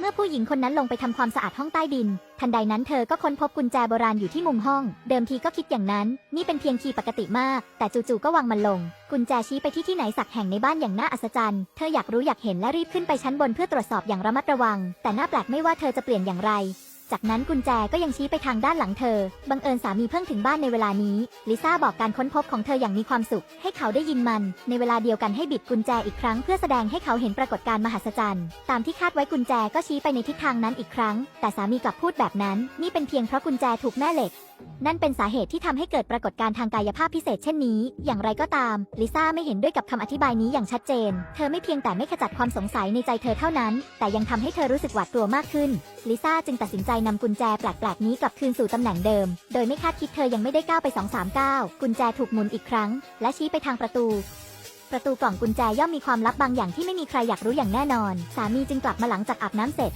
เมื่อผู้หญิงคนนั้นลงไปทำความสะอาดห้องใต้ดิน ทันใดนั้นเธอก็ค้นพบกุญแจโบราณอยู่ที่มุมห้อง เดิมทีก็คิดอย่างนั้น นี่เป็นเพียงคีย์ปกติมาก แต่จู่ๆก็วางมันลง กุญแจชี้ไปที่ที่ไหนสักแห่งในบ้านอย่างน่าอัศจรรย์ เธออยากรู้อยากเห็นและรีบขึ้นไปชั้นบนเพื่อตรวจสอบอย่างระมัดระวัง แต่น่าแปลกไม่ว่าเธอจะเปลี่ยนอย่างไร จากนั้นกุญแจก็ยังชี้ไปทางด้านหลังเธอ บังเอิญสามีเพิ่งถึงบ้านในเวลานี้ ลิซ่าบอกการค้นพบของเธออย่างมีความสุข ให้เขาได้ยินมัน ในเวลาเดียวกันให้บิดกุญแจอีกครั้งเพื่อแสดงให้เขาเห็นปรากฏการณ์มหัศจรรย์ ตามที่คาดไว้กุญแจก็ชี้ไปในทิศทางนั้นอีกครั้ง แต่สามีกลับพูดแบบนั้น นี่เป็นเพียงเพราะกุญแจถูกแม่เหล็กนั่นเป็นสาเหตุที่ทำให้เกิดปรากฏการณ์ทางกายภาพพิเศษเช่นนี้ อย่างไรก็ตาม ลิซ่าไม่เห็นด้วยกับคำอธิบายนี้อย่างชัดเจน เธอไม่เพียงแต่ไม่ขจัดความสงสัยในใจเธอเท่านั้น แต่ยังทำให้เธอรู้สึกหวาดกลัวมากขึ้น ลิซ่าจึงตัดสินใจนำกุญแจแปลกๆนี้กลับคืนสู่ตำแหน่งเดิม โดยไม่คาดคิดเธอยังไม่ได้ก้าวไป 2-3ก้าวกุญแจถูกหมุนอีกครั้ง และชี้ไปทางประตู ประตูกล่องกุญแจย่อมมีความลับบางอย่างที่ไม่มีใครอยากรู้อย่างแน่นอน สามีจึงกลับมาหลังจากอาบน้ำเสร็จ